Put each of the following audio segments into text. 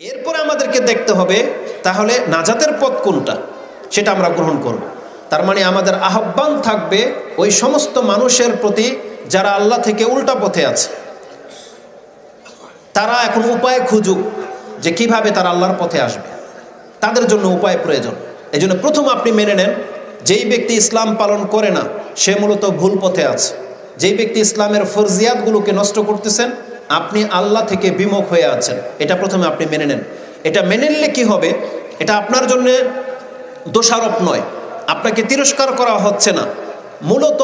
এরপরে আমাদেরকে দেখতে হবে তাহলে নাজাতের পথ কোনটা সেটা আমরা গ্রহণ করব। তার মানে আমাদের আহ্বান থাকবে ওই সমস্ত মানুষের প্রতি যারা আল্লাহ থেকে উল্টা পথে আছে। তারা এখন উপায় খুঁজুক যে কীভাবে তারা আল্লাহর পথে আসবে। তাদের জন্য উপায় প্রয়োজন। এই জন্য প্রথম আপনি মেনে নেন, যেই ব্যক্তি ইসলাম পালন করে না, সে মূলত ভুল পথে আছে। যেই ব্যক্তি ইসলামের ফরজিয়াতগুলোকে নষ্ট করতেছেন আপনি আল্লাহ থেকে বিমুখ হয়ে আছেন। এটা প্রথমে আপনি মেনে নেন। এটা মেনে নিলে কী হবে? এটা আপনার জন্যে দোষারোপ নয়। আপনাকে তিরস্কার করা হচ্ছে না। মূলত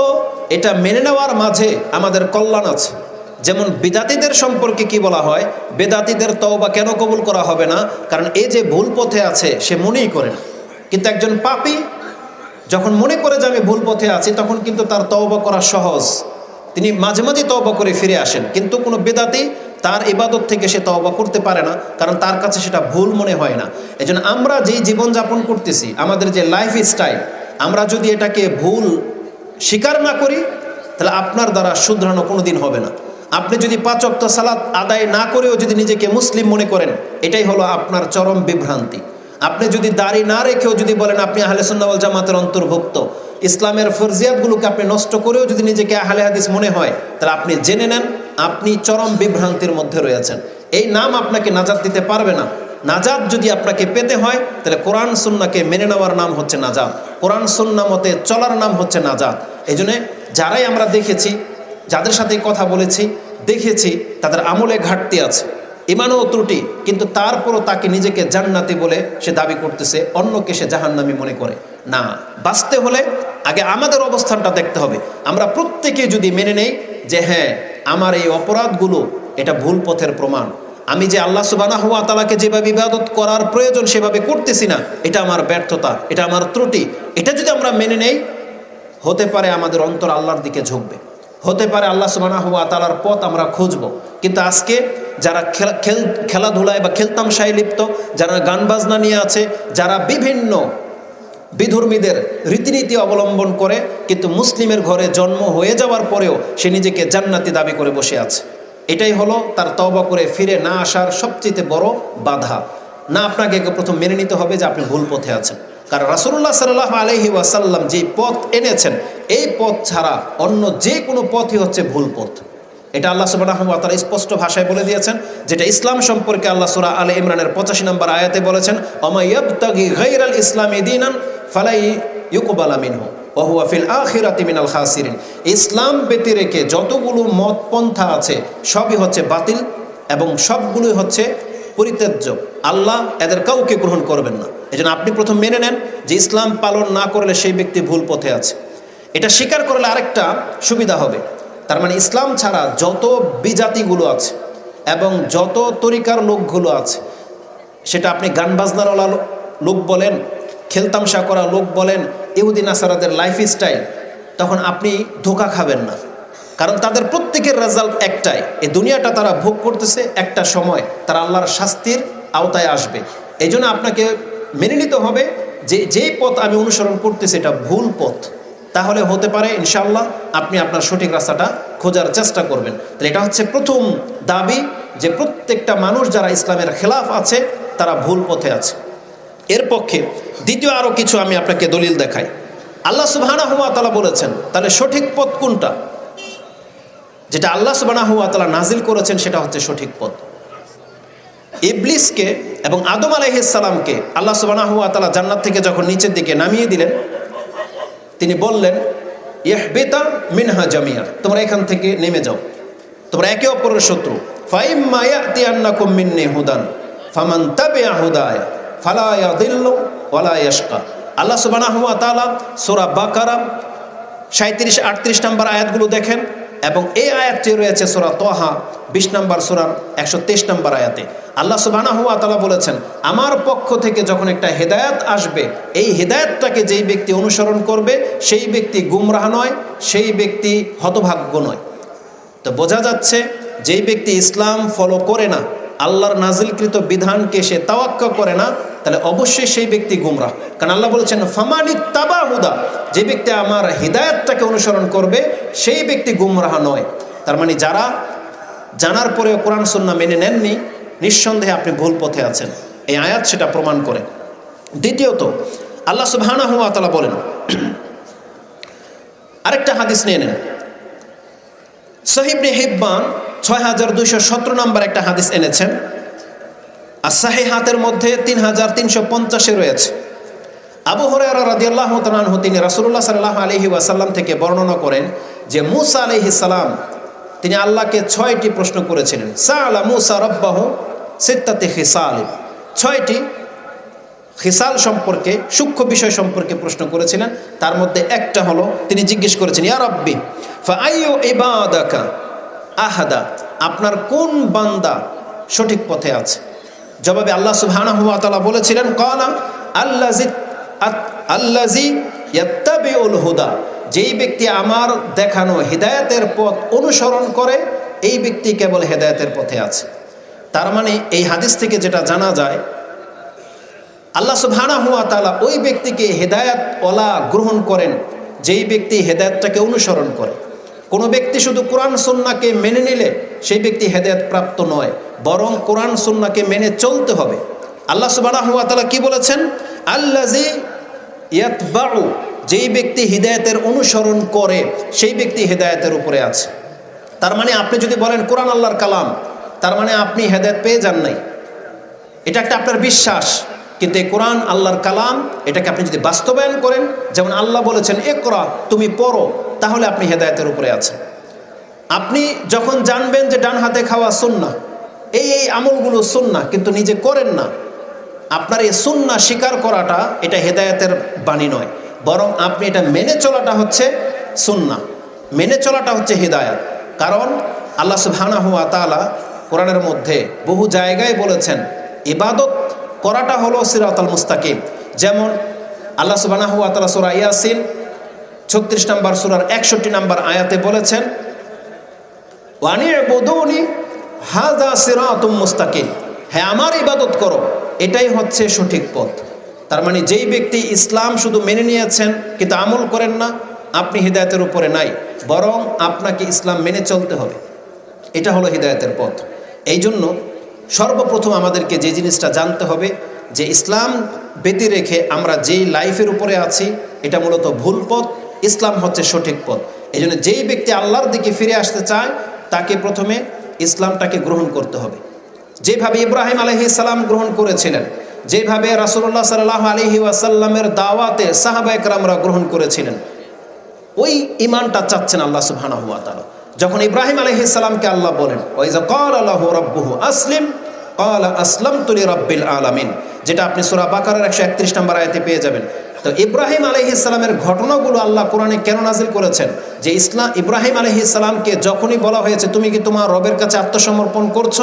এটা মেনে নেওয়ার মাঝে আমাদের কল্যাণ আছে। যেমন বিদাতিদের সম্পর্কে কি বলা হয়? বেদাতিদের তওবা কেন কবুল করা হবে না? কারণ এই যে ভুল পথে আছে, সে মনেই করে না। কিন্তু একজন পাপি যখন মনে করে যে আমি ভুল পথে আছি, তখন কিন্তু তার তওবা করা সহজ। তিনি মাঝে মাঝে তওবা করে ফিরে আসেন, কিন্তু কোনো বেদাতি তার ইবাদত থেকে সে তওবা করতে পারে না, কারণ তার কাছে সেটা ভুল মনে হয় না। এই আমরা যেই জীবনযাপন করতেছি, আমাদের যে লাইফ স্টাইল আমরা যদি এটাকে ভুল স্বীকার না করি, তাহলে আপনার দ্বারা শুধরানো কোনো দিন হবে না। আপনি যদি পাঁচ অক্ত সালাত আদায় না করেও যদি নিজেকে মুসলিম মনে করেন, এটাই হলো আপনার চরম বিভ্রান্তি। আপনি যদি দাড়ি না রেখেও যদি বলেন, আপনি আহলে সুন্নাওয়াল জামাতের অন্তর্ভুক্ত ইসলামের ফরজিয়াতগুলোকে আপনি নষ্ট করেও যদি নিজেকে আহলে হাদিস মনে হয়, তাহলে আপনি জেনে নেন, আপনি চরম বিভ্রান্তির মধ্যে রয়েছেন। এই নাম আপনাকে নাজাত দিতে পারবে না। নাজাদ যদি আপনাকে পেতে হয়, তাহলে কোরআন সুন্নাকে মেনে নেওয়ার নাম হচ্ছে নাজাদ কোরআন সুন্না মতে চলার নাম হচ্ছে নাজাদ এই যারাই আমরা দেখেছি, যাদের সাথে কথা বলেছি, দেখেছি, তাদের আমলে ঘাটতি আছে। ইমানও ত্রুটি, কিন্তু তারপরও তাকে নিজেকে জান্নাতি বলে সে দাবি করতেছে, অন্যকে সে জাহান্নামি মনে করে। না, বাঁচতে হলে আগে আমাদের অবস্থানটা দেখতে হবে। আমরা প্রত্যেকে যদি মেনে নেই যে হ্যাঁ আমার এই অপরাধগুলো, এটা ভুল পথের প্রমাণ। আমি যে আল্লাহ সুবানা হুয়া তালাকে যেভাবে ইবাদত করার প্রয়োজন সেভাবে করতেছি না, এটা আমার ব্যর্থতা, এটা আমার ত্রুটি। এটা যদি আমরা মেনে নেই, হতে পারে আমাদের অন্তর আল্লাহর দিকে ঝুঁকবে। হতে পারে আল্লাহ সুবানা হুয়া তালার পথ আমরা খুঁজব। কিন্তু আজকে যারা খেলা, খেল, খেলাধুলায় বা খেলতামশায় লিপ্ত, যারা গান বাজনা নিয়ে আছে, যারা বিভিন্ন বিধর্মীদের রীতিনীতি অবলম্বন করে, কিন্তু মুসলিমের ঘরে জন্ম হয়ে যাওয়ার পরেও সে নিজেকে জান্নাতি দাবি করে বসে আছে। এটাই হলো তার তবা করে ফিরে না আসার সবচেয়ে বড় বাধা। না আপনাকে প্রথম মেনে নিতে হবে যে আপনি ভুল পথে আছেন। কারণ রাসুল্লাহ সাল্লাহ আলহি ওয়াসাল্লাম যে পথ এনেছেন, এই পথ ছাড়া অন্য যে কোনো পথই হচ্ছে ভুল পথ। এটা আল্লাহ সুবাহ তারা স্পষ্ট ভাষায় বলে দিয়েছেন, যেটা ইসলাম সম্পর্কে আল্লাহ সুরা আল ইমরানের পঁচাশি নম্বর আয়াতে বলেছেন অমাইয়াবতাগি গৈর আল ইসলামী দিনান ফালাই ইউকুবালা মিনহু ওহুয়াফিল আখিরাতি মিনাল খাসিরিন। ইসলাম ব্যতি রেখে যতগুলো মত পন্থা আছে, সবই হচ্ছে বাতিল এবং সবগুলোই হচ্ছে পরিত্যাজ্য। আল্লাহ এদের কাউকে গ্রহণ করবেন না। এই আপনি প্রথম মেনে নেন যে ইসলাম পালন না করলে সেই ব্যক্তি ভুল পথে আছে। এটা স্বীকার করলে আরেকটা সুবিধা হবে। তার মানে ইসলাম ছাড়া যত বিজাতিগুলো আছে এবং যত তরিকার লোকগুলো আছে, সেটা আপনি গান বাজনারওয়ালা লোক বলেন, খেলতামশা করা লোক বলেন ইহুদিন আসারাদের লাইফ স্টাইল তখন আপনি ধোকা খাবেন না। কারণ তাদের প্রত্যেকের রেজাল্ট একটাই, এই দুনিয়াটা তারা ভোগ করতেছে একটা সময়, তারা আল্লাহর শাস্তির আওতায় আসবে। এই আপনাকে মেনে নিতে হবে যে যেই পথ আমি অনুসরণ করতেছি, এটা ভুল পথ। তাহলে হতে পারে ইনশাল্লাহ আপনি আপনার সঠিক রাস্তাটা খোঁজার চেষ্টা করবেন। তাহলে এটা হচ্ছে প্রথম দাবি যে প্রত্যেকটা মানুষ যারা ইসলামের খেলাফ আছে, তারা ভুল পথে আছে। এর পক্ষে দ্বিতীয় আরও কিছু আমি আপনাকে দলিল দেখাই। আল্লাহ সুবাহানা হুয়া তালা বলেছেন, তাহলে সঠিক পথ কোনটা? যেটা আল্লাহ সুবানা হুয়া তালা নাজিল করেছেন, সেটা হচ্ছে সঠিক পথ। ইবলিসকে এবং আদম আলাইহিসালামকে আল্লাহ সুবানা হুয়া তালা জান্নাত থেকে যখন নিচের দিকে নামিয়ে দিলেন তিনি বললেন, ইহবেতা মিনহা জামিয়া, তোমরা এখান থেকে নেমে যাও। তোমরা একে অপরের শত্রু। ফাইম মায়াতি আন্না কুমিন্নে হুদান, ফামান তাবে হুদায় ফালায়া দিল্ল ওয়ালা ইয়াশকা। আল্লাহ সুবানাহ তালা সোরা বাকারা সাঁত্রিশ আটত্রিশ নম্বর আয়াতগুলো দেখেন। এবং এই আয়াতটি রয়েছে সোরা তোহা, বিশ নম্বর সোরার একশো তেইশ নম্বর আয়াতে। আল্লাহ সুবানা হুয়া তালা বলেছেন, আমার পক্ষ থেকে যখন একটা হেদায়াত আসবে, এই হেদায়তটাকে যেই ব্যক্তি অনুসরণ করবে, সেই ব্যক্তি গুমরাহ নয়, সেই ব্যক্তি হতভাগ্য নয়। তো বোঝা যাচ্ছে, যেই ব্যক্তি ইসলাম ফলো করে না, আল্লাহর নাজিলকৃত বিধানকে সে তাওয়াক্কা করে না তাহলে অবশ্যই সেই ব্যক্তি গুমরাহ। কারণ আল্লাহ বলেছেন, ফামানি তাবা হুদা যে ব্যক্তি আমার হৃদায়তটাকে অনুসরণ করবে, সেই ব্যক্তি গুমরাহ নয়। তার মানে যারা জানার পরেও কোরআন সন্না মেনে নেননি, নিঃসন্দেহে আপনি ভুল পথে আছেন। এই আয়াত সেটা প্রমাণ করে। দ্বিতীয়ত, আল্লাহ সুবহানাহু ওয়া তাআলা বলেন, আরেকটা হাদিস নিয়ে নেন। সহিবনে হিব্বান ছয় হাজার দুইশো সতেরো নম্বর একটা হাদিস এনেছেন। আর সাহি হাতের মধ্যে তিন হাজার তিনশো পঞ্চাশে রয়েছে। আবু হরারা রাদিয়াল্লাহ তালানহু তিনি রাসুল্লাহ সাল্লাহ আলহি ওয়াসাল্লাম থেকে বর্ণনা করেন যে মুসা আলহি সালাম তিনি আল্লাহকে ছয়টি প্রশ্ন করেছিলেন। সা আলা মুসা রব্বাহ সিত্তাতে খিসাল। ছয়টি খিসাল সম্পর্কে, সূক্ষ্ম বিষয় সম্পর্কে প্রশ্ন করেছিলেন। তার মধ্যে একটা হলো, তিনি জিজ্ঞেস করেছেন, ইয়া রব্বি ফাইয়ু ইবাদাকা আহাদা? আপনার কোন বান্দা সঠিক পথে আছে? জবাবে আল্লাহ সুবহানাহু ওয়া তাআলা বলেছিলেন, কালা আল্লাজি আল্লাজি ইয়াত্তাবিউল হুদা যেই ব্যক্তি আমার দেখানো হিদায়াতের পথ অনুসরণ করে, এই ব্যক্তি কেবল হেদায়েতের পথে আছে। তার মানে এই হাদিস থেকে যেটা জানা যায়, আল্লাহ সুবহানা হুয়া তালা ওই ব্যক্তিকে হেদায়াত ওলা গ্রহণ করেন, যেই ব্যক্তি হেদায়তটাকে অনুসরণ করে। কোনো ব্যক্তি শুধু কোরআন, সন্নাকে মেনে নিলে, সেই ব্যক্তি হেদায়ত প্রাপ্ত নয়। বরং কোরআন সন্নাকে মেনে চলতে হবে। আল্লাহ সুবহানা হুয়া তালা কি বলেছেন? আল্লাজি ইয়াতবাউ, যেই ব্যক্তি হৃদায়তের অনুসরণ করে, সেই ব্যক্তি হেদায়তের উপরে আছে। তার মানে আপনি যদি বলেন কোরআন আল্লাহর কালাম, তার মানে আপনি হেদায়ত পেয়ে যান নাই। এটা একটা আপনার বিশ্বাস, কিন্তু এই কোরআন আল্লাহর কালাম, এটাকে আপনি যদি বাস্তবায়ন করেন, যেমন আল্লাহ বলেছেন এ করা তুমি পড়ো, তাহলে আপনি হেদায়তের উপরে আছেন। আপনি যখন জানবেন যে ডান হাতে খাওয়া সুন্না এই এই আমলগুলো সুন্না কিন্তু নিজে করেন না। আপনার এই সুন্না স্বীকার করাটা এটা হেদায়তের বাণী নয়। বরং আপনি এটা মেনে চলাটা হচ্ছে সুন্না মেনে চলাটা হচ্ছে হৃদায়ত। কারণ আল্লাহ সুবহানা হুয়া তালা কোরআনের মধ্যে বহু জায়গায় বলেছেন, ইবাদত করাটা হলো সিরাতাল মুস্তাকিম। যেমন আল্লাহ সুবাহ তালা সুরা ইয়াসিন ছত্রিশ নম্বর সুরার একষট্টি নম্বর আয়াতে বলেছেন ওয়ানি বদৌনি হাজা সিরাতুম মুস্তাকিম। হ্যাঁ আমার ইবাদত করো। এটাই হচ্ছে সঠিক পথ। তার মানে যেই ব্যক্তি ইসলাম শুধু মেনে নিয়েছেন, কিন্তু আমল করেন না, আপনি হৃদায়তের উপরে নাই, বরং আপনাকে ইসলাম মেনে চলতে হবে। এটা হলো হৃদায়তের পথ। এই জন্য সর্বপ্রথম আমাদেরকে যে জিনিসটা জানতে হবে, যে ইসলাম ব্যতি রেখে আমরা যেই লাইফের উপরে আছি, এটা মূলত ভুল পথ, ইসলাম হচ্ছে সঠিক পথ। এই যেই ব্যক্তি আল্লাহর দিকে ফিরে আসতে চায়, তাকে প্রথমে ইসলামটাকে গ্রহণ করতে হবে। যেভাবে ইব্রাহিম আলহি সালাম গ্রহণ করেছিলেন, যেভাবে রাসুল্লাহ সাল্লাহ আলহি ওয়াসাল্লামের দাওয়াতে সাহাবা একরামরা গ্রহণ করেছিলেন, ওই ইমানটা চাচ্ছেন আল্লাহ সুবহানাহু যখন ইব্রাহিম আলাইহিস সালামকে আল্লাহ বলেন ওয়াইজা ক্বালা লাহু রাব্বুহু আসলিম, ক্বালা আসলামতু লিরাব্বিল আলামিন, যেটা আপনি সূরা বাকারার 131 নম্বর আয়াতে পেয়ে যাবেন তো ইব্রাহিম আলাইহিস সালামের ঘটনাগুলো আল্লাহ কোরআনে কেন নাজিল করেছেন? যে ইসলাম, ইব্রাহিম আলাইহিস সালামকে যখনই বলা হয়েছে, তুমি কি তোমার রবের কাছে আত্মসমর্পণ করছ?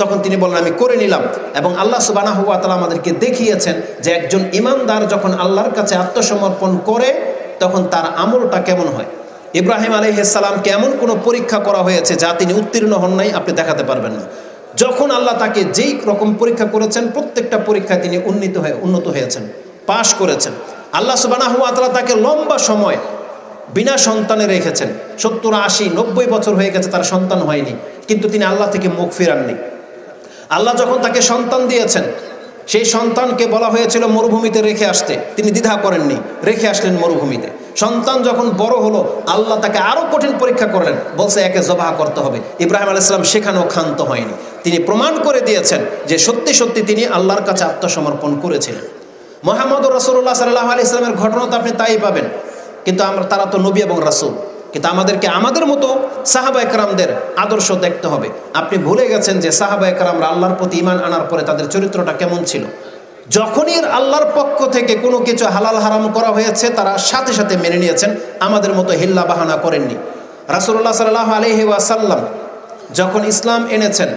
তখন তিনি বললেন, আমি করে নিলাম। এবং আল্লাহ সুবানাহু তাআলা আমাদেরকে দেখিয়েছেন যে একজন ইমানদার যখন আল্লাহর কাছে আত্মসমর্পণ করে, তখন তার আমলটা কেমন হয়? ইব্রাহিম আলহিসাল্লামকে এমন কোনো পরীক্ষা করা হয়েছে যা তিনি উত্তীর্ণ হন নাই, আপনি দেখাতে পারবেন না। যখন আল্লাহ তাকে যেই রকম পরীক্ষা করেছেন, প্রত্যেকটা পরীক্ষায় তিনি উন্নীত হয়ে, উন্নত হয়েছেন, পাশ করেছেন। আল্লাহ সুবানাহু আতলা তাকে লম্বা সময় বিনা সন্তানে রেখেছেন। সত্তর, আশি, নব্বই বছর হয়ে গেছে তার সন্তান হয়নি, কিন্তু তিনি আল্লাহ থেকে মুখ ফেরাননি। আল্লাহ যখন তাকে সন্তান দিয়েছেন, সেই সন্তানকে বলা হয়েছিল মরুভূমিতে রেখে আসতে। তিনি দ্বিধা করেননি, রেখে আসলেন মরুভূমিতে। সন্তান যখন বড় হলো, আল্লাহ তাকে আরও কঠিন পরীক্ষা করলেন, বলছে একে জবাহ করতে হবে। ইব্রাহিম আলাইসালাম সেখানেও ক্ষান্ত হয়নি। তিনি প্রমাণ করে দিয়েছেন যে সত্যি সত্যি তিনি আল্লাহর কাছে আত্মসমর্পণ করেছিলেন। মোহাম্মদ রসুল্লাহ সাল্লাহ আলি ইসলামের ঘটনা তো আপনি তাই পাবেন। কিন্তু আমরা, তারা তো নবী এবং রাসুল। কিন্তু আমাদেরকে আমাদের মতো সাহাবা একরামদের আদর্শ দেখতে হবে। আপনি ভুলে গেছেন যে সাহাবা একরামরা আল্লাহর প্রতি ইমান আনার পরে তাদের চরিত্রটা কেমন ছিল? যখনই আল্লাহর পক্ষ থেকে কোনো কিছু হালাল হারাম করা হয়েছে, তারা সাথে সাথে মেনে নিয়েছেন, আমাদের মতো হিল্লা বাহানা করেননি। রাসুল্লাহ সাল্লাহ আলহি ওয়াসাল্লাম যখন ইসলাম এনেছেন,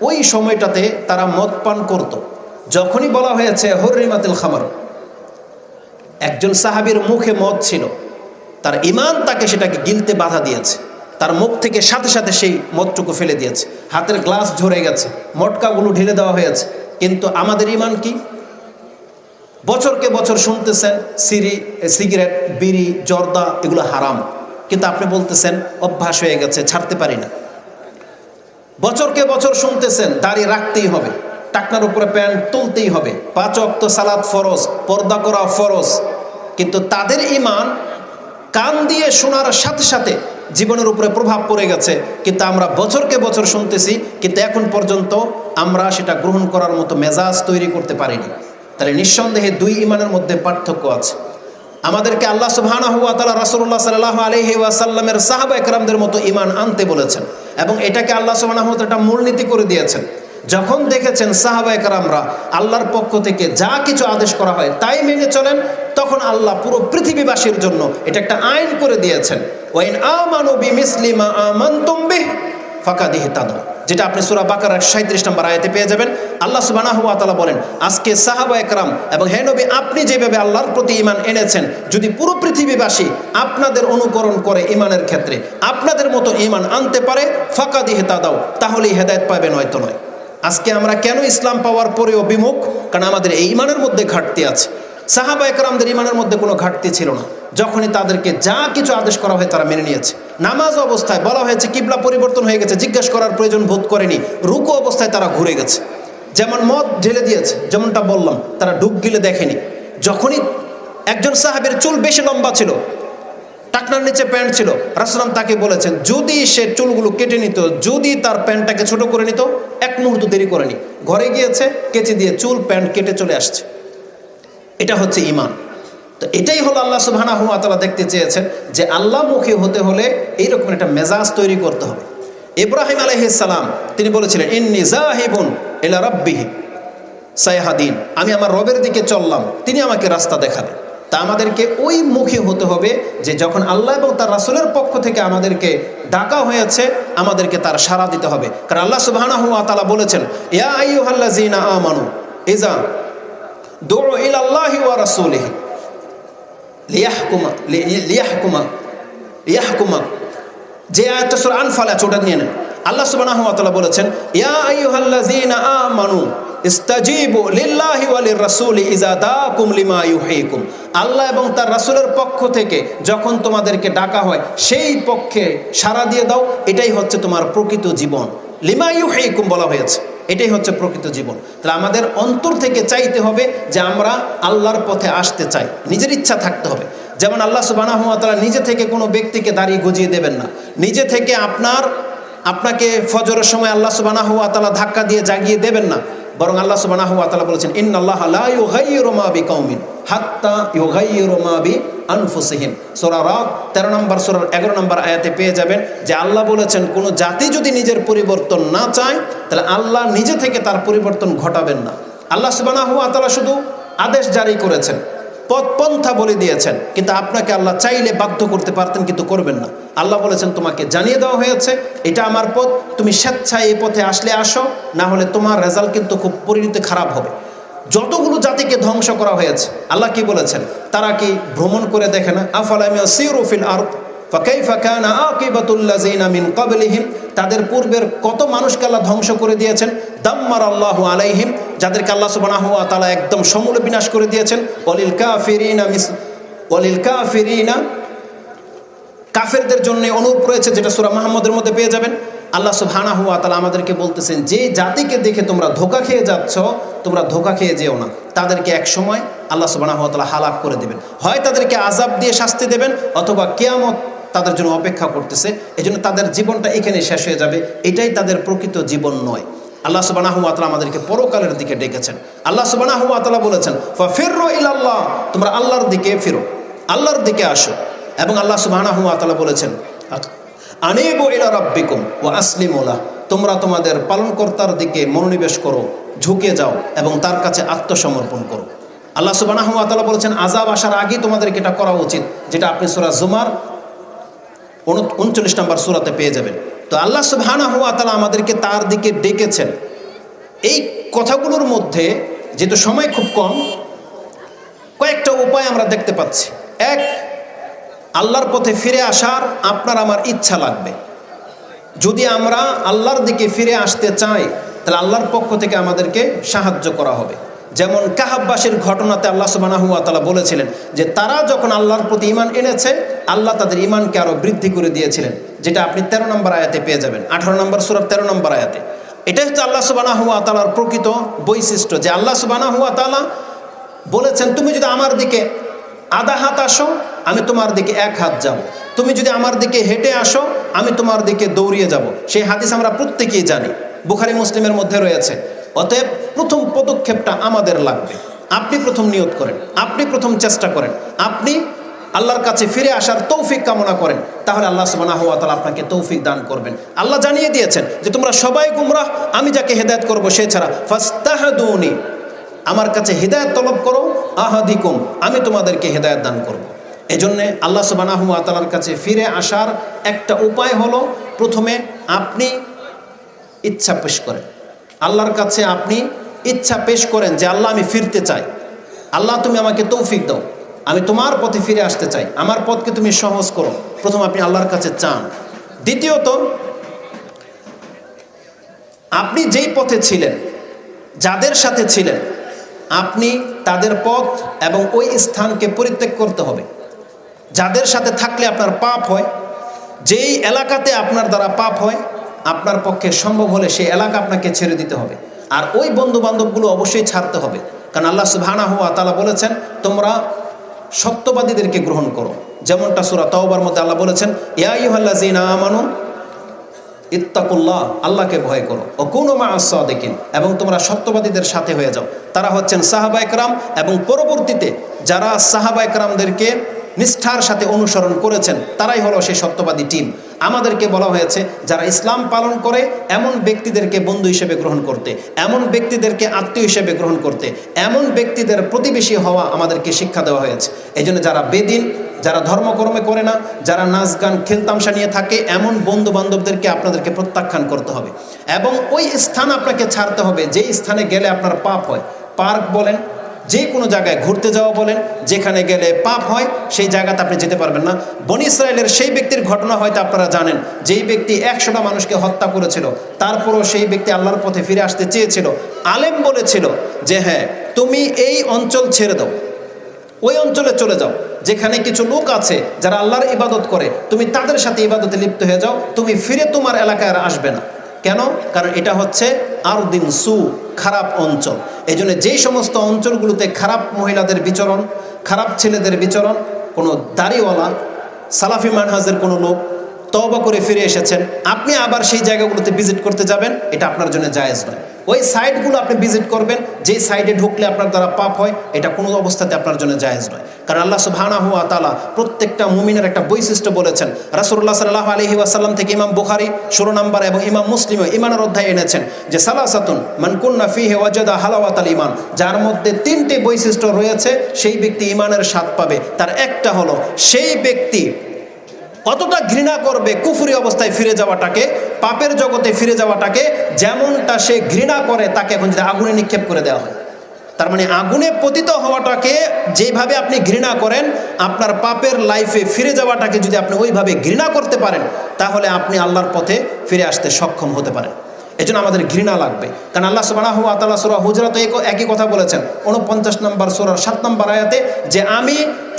ওই সময়টাতে তারা মদ পান করত। যখনই বলা হয়েছে হরিমাতিল খামার একজন সাহাবির মুখে মদ ছিল। তার ইমান তাকে সেটাকে গিলতে বাধা দিয়েছে। তার মুখ থেকে সাথে সাথে সেই মদটুকু ফেলে দিয়েছে। হাতের গ্লাস ঝরে গেছে, মটকাগুলো ঢেলে দেওয়া হয়েছে। কিন্তু আমাদের ইমান কি? বছরকে বছর শুনতেছেন, সিরি, সিগারেট, বিড়ি, জর্দা, এগুলো হারাম। কিন্তু আপনি বলতেছেন, অভ্যাস হয়ে গেছে, ছাড়তে পারি না। বছরকে বছর শুনতেছেন, দাড়ি রাখতেই হবে। টাকনার উপরে প্যান্ট তুলতেই হবে। পাঁচ অক্ত সালাদ ফরজ, পর্দা করা ফরজ। কিন্তু তাদের ইমান কান দিয়ে শোনার সাথে সাথে জীবনের উপরে প্রভাব পড়ে গেছে। কিন্তু আমরা বছরকে বছর শুনতেছি, কিন্তু এখন পর্যন্ত আমরা সেটা গ্রহণ করার মতো মেজাজ তৈরি করতে পারিনি। তাহলে নিঃসন্দেহে দুই ইমানের মধ্যে পার্থক্য আছে। আমাদেরকে আল্লাহ সুবহানা হুয়া তালা রাসুল্লাহ সাল্লাহ আলহি ওয়াসাল্লামের সাহাবা একরামদের মতো ইমান আনতে বলেছেন এবং এটাকে আল্লাহ সুবহানা হুয়া একটা মূলনীতি করে দিয়েছেন। যখন দেখেছেন সাহাবা একরামরা আল্লাহর পক্ষ থেকে যা কিছু আদেশ করা হয় তাই মেনে চলেন, তখন আল্লাহ পুরো পৃথিবীবাসীর জন্য এটা একটা আইন করে দিয়েছেন। ওয়াইন আমানু বিমিসলিমা আমানতুম বিহ ফাকাদিহি তাদু যেটা আপনি সুরা বাকার সাঁত্রিশ নম্বর আয়াতে পেয়ে যাবেন। আল্লাহ সুবানাহ তালা বলেন, আজকে সাহাবা একরাম এবং হে নবী, আপনি যেভাবে আল্লাহর প্রতি ইমান এনেছেন, যদি পুরো পৃথিবীবাসী আপনাদের অনুকরণ করে ইমানের ক্ষেত্রে, আপনাদের মতো ইমান আনতে পারে ফাঁকা দিয়ে তাহলেই হেদায়ত পাবেন, হয়তো নয়। আজকে আমরা কেন ইসলাম পাওয়ার পরেও বিমুখ কারণ আমাদের এই ইমানের মধ্যে ঘাটতি আছে। সাহাবা একরামদের ইমানের মধ্যে কোনো ঘাটতি ছিল না। যখনই তাদেরকে যা কিছু আদেশ করা হয় তারা মেনে নিয়েছে। নামাজ অবস্থায় বলা হয়েছে, কিবলা পরিবর্তন হয়ে গেছে, জিজ্ঞেস করার প্রয়োজন বোধ করেনি। রুকু অবস্থায় তারা ঘুরে গেছে। যেমন মদ ঢেলে দিয়েছে, যেমনটা বললাম, তারা ডুব গিলে দেখেনি। যখনই একজন সাহাবের চুল বেশি লম্বা ছিল, টাকনার নিচে প্যান্ট ছিল রাসুলাম তাকে বলেছেন, যদি সে চুলগুলো কেটে নিত, যদি তার প্যান্টটাকে ছোট করে নিত এক মুহূর্ত দেরি করেনি। ঘরে গিয়েছে, কেচে দিয়ে চুল, প্যান্ট কেটে চলে আসছে। এটা হচ্ছে ইমান তো এটাই হলো আল্লাহ সুবহানাহু হুয়া দেখতে চেয়েছেন যে আল্লাহ মুখী হতে হলে এইরকম একটা মেজাজ তৈরি করতে হবে। ইব্রাহিম আলাইহিস সালাম, তিনি বলেছিলেন, ইন্নি জাহিবুন ইলা রাব্বিহি সাইহাদিন আমি আমার রবের দিকে চললাম, তিনি আমাকে রাস্তা দেখাবেন তা আমাদেরকে ওই মুখী হতে হবে যে যখন আল্লাহ এবং তার রাসুলের পক্ষ থেকে আমাদেরকে ডাকা হয়েছে, আমাদেরকে তার সাড়া দিতে হবে। কারণ আল্লাহ সুবহানাহু ওয়া তাআলা বলেছেন, ইয়া আমানু ইজা লিয়াহকুমা যে নিয়ে আল্লাহ ওয়া বলেছেন, ইয়া ইস্তাজিবু লিল্লাহি ওয়া লিররাসূলি ইযা দাকুম লিমা ইউহীকুম। আল্লাহ এবং তার রাসূলের পক্ষ থেকে যখন তোমাদেরকে ডাকা হয়, সেই পক্ষে সাড়া দিয়ে দাও, এটাই হচ্ছে তোমার প্রকৃত জীবন। লিমা ইউহীকুম বলা হয়েছে, এটাই হচ্ছে প্রকৃত জীবন। তাহলে আমাদের অন্তর থেকে চাইতে হবে যে আমরা আল্লাহর পথে আসতে চাই, নিজের ইচ্ছা থাকতে হবে। যেমন আল্লাহ সুবানাহু তাআলা নিজে থেকে কোনো ব্যক্তিকে দাঁড়িয়ে গজিয়ে দেবেন না। নিজে থেকে আপনার, আপনাকে ফজরের সময় আল্লাহ সুবানাহু তাআলা ধাক্কা দিয়ে জাগিয়ে দেবেন না। বরং আল্লাহ সুবাহ তাআলা বলেছেন ইন আল্লাহ মা বিকাউমিন হাত্তা ইউগাইয়িরু মা বি আনফুসিহিম সূরা রাত 13 নম্বর সোরার এগারো নম্বর আয়াতে পেয়ে যাবেন যে আল্লাহ বলেছেন, কোনো জাতি যদি নিজের পরিবর্তন না চায়, তাহলে আল্লাহ নিজে থেকে তার পরিবর্তন ঘটাবেন না। আল্লাহ সুবানাহু তাআলা শুধু আদেশ জারি করেছেন। পথ পন্থা বলে দিয়েছেন। কিন্তু আপনাকে আল্লাহ চাইলে বাধ্য করতে পারতেন, কিন্তু করবেন না। আল্লাহ বলেছেন, তোমাকে জানিয়ে দেওয়া হয়েছে, এটা আমার পথ, তুমি স্বেচ্ছায় এই পথে আসলে আসো, না হলে তোমার রেজাল্ট কিন্তু খুব পরিণতি খারাপ হবে। যতগুলো জাতিকে ধ্বংস করা হয়েছে, আল্লাহ কি বলেছেন? তারা কি ভ্রমণ করে দেখে না? আফালামিয়া সিউরফিল আর্থ তাদের পূর্বের কত মানুষকে আল্লাহ ধ্বংস করে দিয়েছেন? দাম্মার আল্লাহ আলাইহিম, যাদেরকে আল্লাহ সুবহানাহু ওয়া তাআলা একদম সমূলে বিনাশ করে দিয়েছেন। ওয়ালিল কাফিরিনা মিস, ওয়ালিল কাফিরিনা, কাফেরদের জন্য অনুরূপ রয়েছে, যেটা সূরা মুহাম্মদের মধ্যে পেয়ে যাবেন। আল্লাহ সুবহানাহু ওয়া তাআলা আমাদেরকে বলতেছেন, যে জাতিকে দেখে তোমরা ধোকা খেয়ে যাচ্ছ, তোমরা ধোকা খেয়ে যেও না। তাদেরকে এক সময় আল্লাহ ওয়া তাআলা হালাক করে দেবেন। হয় তাদেরকে আজাব দিয়ে শাস্তি দেবেন, অথবা কিয়ামত তাদের জন্য অপেক্ষা করতেছে। এই জন্য তাদের জীবনটা এখানে শেষ হয়ে যাবে। এটাই তাদের প্রকৃত জীবন নয়। আল্লাহ সুবানাহু আতলা আমাদেরকে পরকালের দিকে ডেকেছেন। আল্লাহ সুবানাহু আতলা বলেছেন ফিরো তোমরা আল্লাহর দিকে ফিরো। আল্লাহর দিকে আসো। এবং আল্লাহ সুবানাহু আতলা বলেছেন, আনেবো ইলা রাব্বিকুম ও আসলিমুল্লাহ তোমরা তোমাদের পালনকর্তার দিকে মনোনিবেশ করো, ঝুঁকে যাও এবং তার কাছে আত্মসমর্পণ করো। আল্লাহ সুবানাহু আতলা বলেছেন আজাব আসার আগেই তোমাদেরকে এটা করা উচিত। যেটা আপনি সুরা জুমার উনচল্লিশ নম্বর সুরাতে পেয়ে যাবেন। তো আল্লাহ সুবহানা হুয়া তালা আমাদেরকে তার দিকে ডেকেছেন। এই কথাগুলোর মধ্যে যেহেতু সময় খুব কম, কয়েকটা উপায় আমরা দেখতে পাচ্ছি। এক, আল্লাহর পথে ফিরে আসার আপনার আমার ইচ্ছা লাগবে। যদি আমরা আল্লাহর দিকে ফিরে আসতে চাই, তাহলে আল্লাহর পক্ষ থেকে আমাদেরকে সাহায্য করা হবে। যেমন কাহাব্বাসের ঘটনাতে আল্লাহ সুবানাহুয়া তালা বলেছিলেন যে তারা যখন আল্লাহর প্রতি ইমান এনেছে, আল্লাহ তাদের ইমানকে আরও বৃদ্ধি করে দিয়েছিলেন, যেটা আপনি তেরো নম্বর আয়াতে পেয়ে যাবেন, আঠারো নম্বর সুরার তেরো নম্বর আয়াতে। এটাই হচ্ছে আল্লাহ সুবানা হুয়া তালার প্রকৃত বৈশিষ্ট্য যে আল্লাহ সুবানা হুয়া তালা বলেছেন, তুমি যদি আমার দিকে আধা হাত আসো, আমি তোমার দিকে এক হাত যাব। তুমি যদি আমার দিকে হেঁটে আসো, আমি তোমার দিকে দৌড়িয়ে যাব। সেই হাদিস আমরা প্রত্যেকেই জানি। বুখারি, মুসলিমের মধ্যে রয়েছে। অতএব প্রথম পদক্ষেপটা আমাদের লাগবে। আপনি প্রথম নিয়ত করেন, আপনি প্রথম চেষ্টা করেন, আপনি আল্লাহর কাছে ফিরে আসার তৌফিক কামনা করেন, তাহলে আল্লাহ সুবাহ তালা আপনাকে তৌফিক দান করবেন। আল্লাহ জানিয়ে দিয়েছেন যে তোমরা সবাই গুমরাহ, আমি যাকে হেদায়ত করব সে ছাড়া। ফাস্তাহাদুনি, আমার কাছে হৃদায়ত তলব করো, আহাদিকুম, আমি তোমাদেরকে হৃদায়ত দান করব। এই জন্যে আল্লাহ সুবানাহু আতালার কাছে ফিরে আসার একটা উপায় হলো, প্রথমে আপনি ইচ্ছা পেশ করেন। আল্লাহর কাছে আপনি ইচ্ছা পেশ করেন যে আল্লাহ আমি ফিরতে চাই। আল্লাহ তুমি আমাকে তৌফিক দাও। আমি তোমার পথে ফিরে আসতে চাই। আমার পথকে তুমি সহজ করো। প্রথম আপনি আল্লাহর কাছে চান। দ্বিতীয়ত, আপনি যেই পথে ছিলেন, যাদের সাথে ছিলেন, আপনি তাদের পথ এবং ওই স্থানকে পরিত্যাগ করতে হবে। যাদের সাথে থাকলে আপনার পাপ হয়, যেই এলাকাতে আপনার দ্বারা পাপ হয় আপনার পক্ষে সম্ভব হলে সেই এলাকা আপনাকে ছেড়ে দিতে হবে। আর ওই বন্ধু বান্ধবগুলো অবশ্যই ছাড়তে হবে। কারণ আল্লাহ সুবহানা হুয়া তালা বলেছেন, তোমরা সত্যবাদীদেরকে গ্রহণ করো। যেমনটা সুরা তাওবার মধ্যে আল্লাহ বলেছেন ইয়াইহাল্লা জিনা আমানু ইত্তাকুল্লাহ, আল্লাহকে ভয় করো। ও কোনো মা দেখেন এবং তোমরা সত্যবাদীদের সাথে হয়ে যাও। তারা হচ্ছেন সাহাবা একরাম এবং পরবর্তীতে যারা সাহাবা একরামদেরকে নিষ্ঠার সাথে অনুসরণ করেছেন, তারাই হলো সেই সত্যবাদী টিম। আমাদেরকে বলা হয়েছে, যারা ইসলাম পালন করে, এমন ব্যক্তিদেরকে বন্ধু হিসেবে গ্রহণ করতে, এমন ব্যক্তিদেরকে আত্মীয় হিসেবে গ্রহণ করতে, এমন ব্যক্তিদের প্রতিবেশী হওয়া আমাদেরকে শিক্ষা দেওয়া হয়েছে। এই যারা বেদিন, যারা ধর্মকর্মে করে না, যারা নাচ গান, খেলতামশা নিয়ে থাকে, এমন বন্ধু বান্ধবদেরকে আপনাদেরকে প্রত্যাখ্যান করতে হবে। এবং ওই স্থান আপনাকে ছাড়তে হবে, যেই স্থানে গেলে আপনার পাপ হয়। পার্ক বলেন যে কোনো জায়গায় ঘুরতে যাওয়া বলেন, যেখানে গেলে পাপ হয়, সেই জায়গাতে আপনি যেতে পারবেন না। বনি ইসরায়েলের সেই ব্যক্তির ঘটনা হয়তো আপনারা জানেন, যেই ব্যক্তি একশোটা মানুষকে হত্যা করেছিল, তারপরও সেই ব্যক্তি আল্লাহর পথে ফিরে আসতে চেয়েছিল। আলেম বলেছিল যে হ্যাঁ তুমি এই অঞ্চল ছেড়ে দাও। ওই অঞ্চলে চলে যাও, যেখানে কিছু লোক আছে যারা আল্লাহর ইবাদত করে। তুমি তাদের সাথে ইবাদতে লিপ্ত হয়ে যাও। তুমি ফিরে তোমার এলাকায় আর আসবে না। কেন? কারণ এটা হচ্ছে আর দিন সু, খারাপ অঞ্চল। এই জন্য যেই সমস্ত অঞ্চলগুলোতে খারাপ মহিলাদের বিচরণ, খারাপ ছেলেদের বিচরণ, কোনো দাড়িওয়ালা, সালাফি মানহাজের কোনো লোক তবা করে ফিরে এসেছেন, আপনি আবার সেই জায়গাগুলোতে ভিজিট করতে যাবেন, এটা আপনার জন্য জায়েজ নয়। ওই সাইটগুলো আপনি ভিজিট করবেন, যেই সাইডে ঢুকলে আপনার দ্বারা পাপ হয়, এটা কোনো অবস্থাতে আপনার জন্য জায়েজ নয়। কারণ আল্লাহ সুবহানা হুয়া তালা প্রত্যেকটা মুমিনের একটা বৈশিষ্ট্য বলেছেন। রাসুল্লাহ সাল্লাহ আলহি ওয়াসাল্লাম থেকে ইমাম বুখারি, ষোলো নম্বর এবং ইমাম মুসলিমও ইমানের অধ্যায় এনেছেন যে, সালাসাতুন মানকুন্না ফিহে ওয়াজাদা হালাওয়াত আল ইমান যার মধ্যে তিনটি বৈশিষ্ট্য রয়েছে, সেই ব্যক্তি ইমানের স্বাদ পাবে। তার একটা হলো, সেই ব্যক্তি কতটা ঘৃণা করবে কুফুরি অবস্থায় ফিরে যাওয়াটাকে পাপের জগতে ফিরে যাওয়াটাকে যেমনটা সে ঘৃণা করে, তাকে এখন যদি আগুনে নিক্ষেপ করে দেওয়া হয়। তার মানে আগুনে পতিত হওয়াটাকে যেভাবে আপনি ঘৃণা করেন, আপনার পাপের লাইফে ফিরে যাওয়াটাকে যদি আপনি ওইভাবে ঘৃণা করতে পারেন, তাহলে আপনি আল্লাহর পথে ফিরে আসতে সক্ষম হতে পারেন। এই জন্য আমাদের ঘৃণা লাগবে। কারণ আল্লাহ সুবাহ আতাল্লাহ সুরা হুজরাত একই কথা বলেছেন। উনপঞ্চাশ নম্বর সুরার সাত নম্বর আয়াতে যে আমি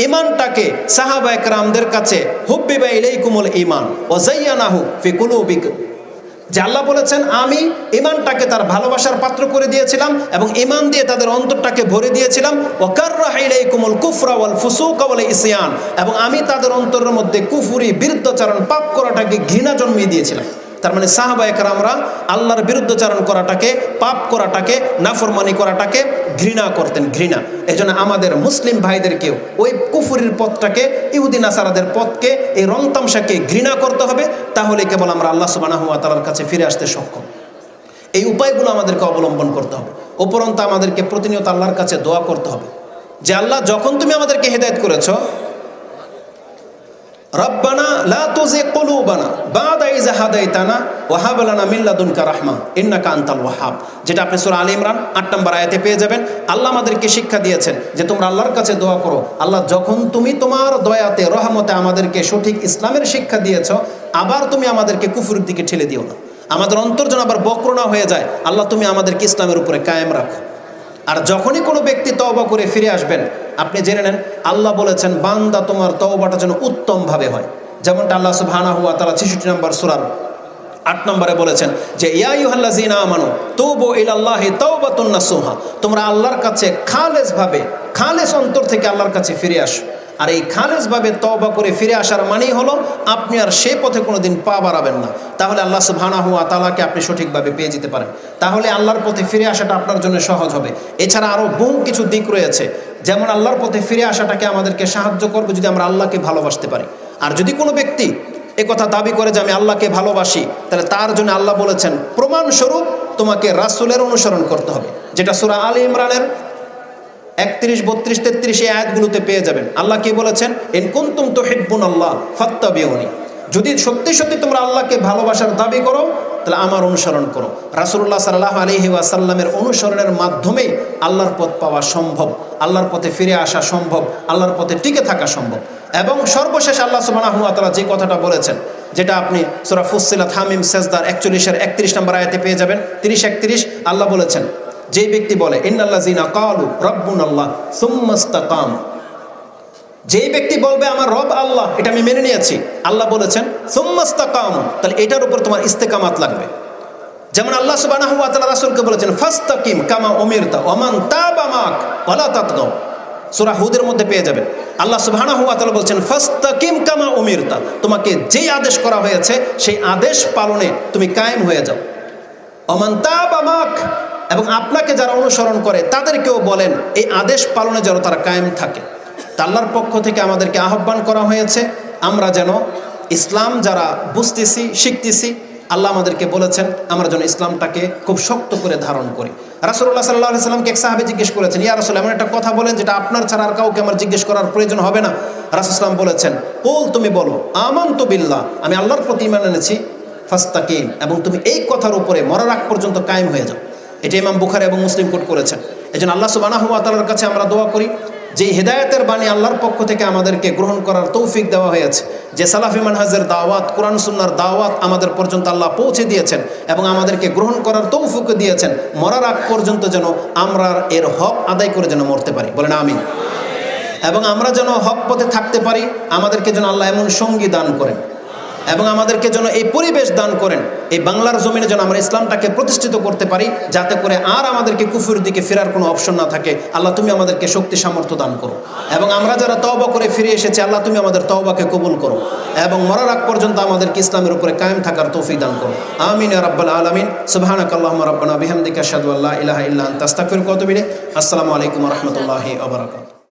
ইমানটাকে সাহাবা একরামদের কাছে, হুব্বিবা ইলাইকুমুল ইমান ও জাইয়ানাহু ফি কুলুবিক যে আল্লাহ বলেছেন, আমি ইমানটাকে তার ভালোবাসার পাত্র করে দিয়েছিলাম এবং ইমান দিয়ে তাদের অন্তরটাকে ভরে দিয়েছিলাম। ও কার্রাহাইলাইকুমুল কুফরা ওয়াল ফুসুক ওয়াল ইসিয়ান এবং আমি তাদের অন্তরের মধ্যে কুফুরি, বিরুদ্ধচারণ, পাপ করাটাকে ঘৃণা জন্মিয়ে দিয়েছিলাম। তার মানে সাহাবা একরামরা আল্লাহর বিরুদ্ধচারণ করাটাকে, পাপ করাটাকে, নাফরমানি করাটাকে ঘৃণা করতেন, ঘৃণা। এই জন্য আমাদের মুসলিম ভাইদেরকেও ওই কুফুরির পথটাকে ইহুদিন আসারাদের পথকে, এই রং ঘৃণা করতে হবে, তাহলে কেবল আমরা আল্লাহ সুবানাহুয়া তালার কাছে ফিরে আসতে সক্ষম। এই উপায়গুলো আমাদেরকে অবলম্বন করতে হবে। উপরন্ত আমাদেরকে প্রতিনিয়ত আল্লাহর কাছে দোয়া করতে হবে। যে আল্লাহ, যখন তুমি আমাদেরকে হেদায়ত করেছ রব্বানা লা তুজি কুলুবানা বাদা হাদাইতানা ওয়া হাব লানা লাদুনকা রাহমা ইন্নাকা আনতাল ওয়াহাব। যেটা আপনি সূরা আলে ইমরান 8 নম্বর আয়াতে পেয়ে যাবেন। আল্লাহ আমাদেরকে শিক্ষা দিয়েছেন যে তোমরা আল্লাহর কাছে দোয়া করো। আল্লাহ যখন তুমি তোমার দয়াতে, রহমতে আমাদেরকে সঠিক ইসলামের শিক্ষা দিয়েছ, আবার তুমি আমাদেরকে কুফুরের দিকে ঠেলে দিও না। আমাদের অন্তর্জন আবার বক্রনা হয়ে যায়। আল্লাহ তুমি আমাদেরকে ইসলামের উপরে কায়েম রাখো। আর যখনই কোনো ব্যক্তি তওবা করে ফিরে আসবেন, আপনি জেনে নেন, আল্লাহ বলেছেন, বান্দা তোমার তওবাটা যেন উত্তমভাবে হয়। যেমনটা আল্লাহ সুবহানাহু ওয়া তাআলা 66 নম্বর সুরার আট নম্বরে বলেছেন যে ইয়াইহাল্লাজিনা আমানু তুবু ইলাল্লাহি তাওবাতুন নাসুহা, তোমরা আল্লাহর কাছে খালেস ভাবে খালেস অন্তর থেকে আল্লাহর কাছে ফিরে আসো। আর এই খালেস ভাবে তওবা করে ফিরে আসার মানেই হলো, আপনি আর সেই পথে কোনোদিন পা বাড়াবেন না। তাহলে আল্লাহ সুবহানাহু ওয়া তাআলাকে আপনি সঠিকভাবে পেয়ে যেতে পারেন। তাহলে আল্লাহর পথে ফিরে আসাটা আপনার জন্য সহজ হবে। এছাড়া আরও বহু কিছু দিক রয়েছে। যেমন আল্লাহর পথে ফিরে আসাটাকে আমাদেরকে সাহায্য করবে যদি আমরা আল্লাহকে ভালোবাসতে পারি। আর যদি কোনো ব্যক্তি কথা দাবি করে যে আমি আল্লাহকে ভালোবাসি, তাহলে তার জন্য আল্লাহ বলেছেন, প্রমাণস্বরূপ তোমাকে রাসুলের অনুসরণ করতে হবে। যেটা সুরা আলী ইমরানের একত্রিশ, বত্রিশ, তেত্রিশ এই আয়াতগুলোতে পেয়ে যাবেন। আল্লাহ কি বলেছেন? এন কুন্তুম তো হিব্বুন আল্লাহ ফত্তা বেউনি যদি সত্যি সত্যি তোমরা আল্লাহকে ভালোবাসার দাবি করো, তাহলে আমার অনুসরণ করো। রাসুল্লাহ সাল্লাহ আলহি ওয়াসাল্লামের অনুসরণের মাধ্যমে আল্লাহর পথ পাওয়া সম্ভব, আল্লাহর পথে ফিরে আসা সম্ভব, আল্লাহর পথে টিকে থাকা সম্ভব। এবং সর্বশেষ আল্লাহ সুবাহ যে কথাটা বলেছেন, যেটা আপনি সোরা ফুসিলা থামিম সেজদার একচল্লিশের একত্রিশ নম্বর আয়াতে পেয়ে যাবেন, তিরিশ, একত্রিশ, আল্লাহ বলেছেন যেই ব্যক্তি বলে ইন্নাল্লাহ জিনা কালু রব্বুন আল্লাহ সুম্মাস্তাকাম যেই ব্যক্তি বলবে, আমার রব আল্লাহ, এটা আমি মেনে নিয়েছি। আল্লাহ বলেছেন সুম্মাস্তাকাম তাহলে এটার উপর তোমার ইস্তেকামাত লাগবে। যেমন আল্লাহ ওয়া তাআলা বলেছেন, ফাস্তাকিম কামা উমিরতা ওমান তাবা মাক ওয়ালা তাতগাও সূরা হুদের মধ্যে পেয়ে যাবেন। আল্লাহ সুবহানাহু ওয়া বলছেন, ফাস্তাকিম কামা উমিরতা। তোমাকে যেই আদেশ করা হয়েছে, সেই আদেশ পালনে তুমি কায়েম হয়ে যাও। ওমান তাবা মাক এবং আপনাকে যারা অনুসরণ করে, তাদেরকেও বলেন, এই আদেশ পালনে যেন তারা কায়েম থাকে। তা আল্লাহর পক্ষ থেকে আমাদেরকে আহ্বান করা হয়েছে, আমরা যেন ইসলাম যারা বুঝতেছি, শিখতেছি, আল্লাহ আমাদেরকে বলেছেন, আমরা যেন ইসলামটাকে খুব শক্ত করে ধারণ করি। রাসুল্লাহ সাল্লাহ সাল্লামকে এক সাহাবে জিজ্ঞেস করেছেন, ইয়া রাসুল, এমন একটা কথা বলেন যেটা আপনার ছাড়া আর কাউকে আমার জিজ্ঞেস করার প্রয়োজন হবে না? রাসুলাম বলেছেন পোল তুমি বলো আমান তো বিল্লাহ। আমি আল্লাহর প্রতি ইমান এনেছি, ফাস্তাকিম, এবং তুমি এই কথার উপরে মরার আগ পর্যন্ত কায়েম হয়ে যাও। এটা ইমাম বুখারি এবং মুসলিম কোট করেছেন। এই জন্য আল্লাহ সুবানাহু তালার কাছে আমরা দোয়া করি যে হেদায়তের বাণী আল্লাহর পক্ষ থেকে আমাদেরকে গ্রহণ করার তৌফিক দেওয়া হয়েছে, যে সালাফি মানহাজের দাওয়াত, কোরআন সুন্নার দাওয়াত আমাদের পর্যন্ত আল্লাহ পৌঁছে দিয়েছেন এবং আমাদেরকে গ্রহণ করার তৌফিক দিয়েছেন, মরার আগ পর্যন্ত যেন আমরা এর হক আদায় করে যেন মরতে পারি। বলেন আমি এবং আমরা যেন হক পথে থাকতে পারি, আমাদেরকে যেন আল্লাহ এমন সঙ্গী দান করেন। এবং আমাদেরকে যেন এই পরিবেশ দান করেন। এই বাংলার জমিনে যেন আমরা ইসলামটাকে প্রতিষ্ঠিত করতে পারি, যাতে করে আর আমাদেরকে কুফুর দিকে ফেরার কোনো অপশন না থাকে। আল্লাহ, তুমি আমাদেরকে শক্তি সামর্থ্য দান করো। এবং আমরা যারা তওবা করে ফিরে এসেছি, আল্লাহ, তুমি আমাদের তওবাকে কবুল করো। এবং মরার আগ পর্যন্ত আমাদেরকে ইসলামের উপরে কায়েম থাকার তৌফিক দান করো। আমিন রাব্বাল আলামিন। সুবহানাক আল্লাহুম্মা রাব্বানা বিহামদিকা আশহাদু আল্লা ইলাহা ইল্লা আনতা, আস্তাগফিরুকা ওয়া আসসালামু আলাইকুম রাহমাতুল্লাহি ওয়া বারাকাতুহু।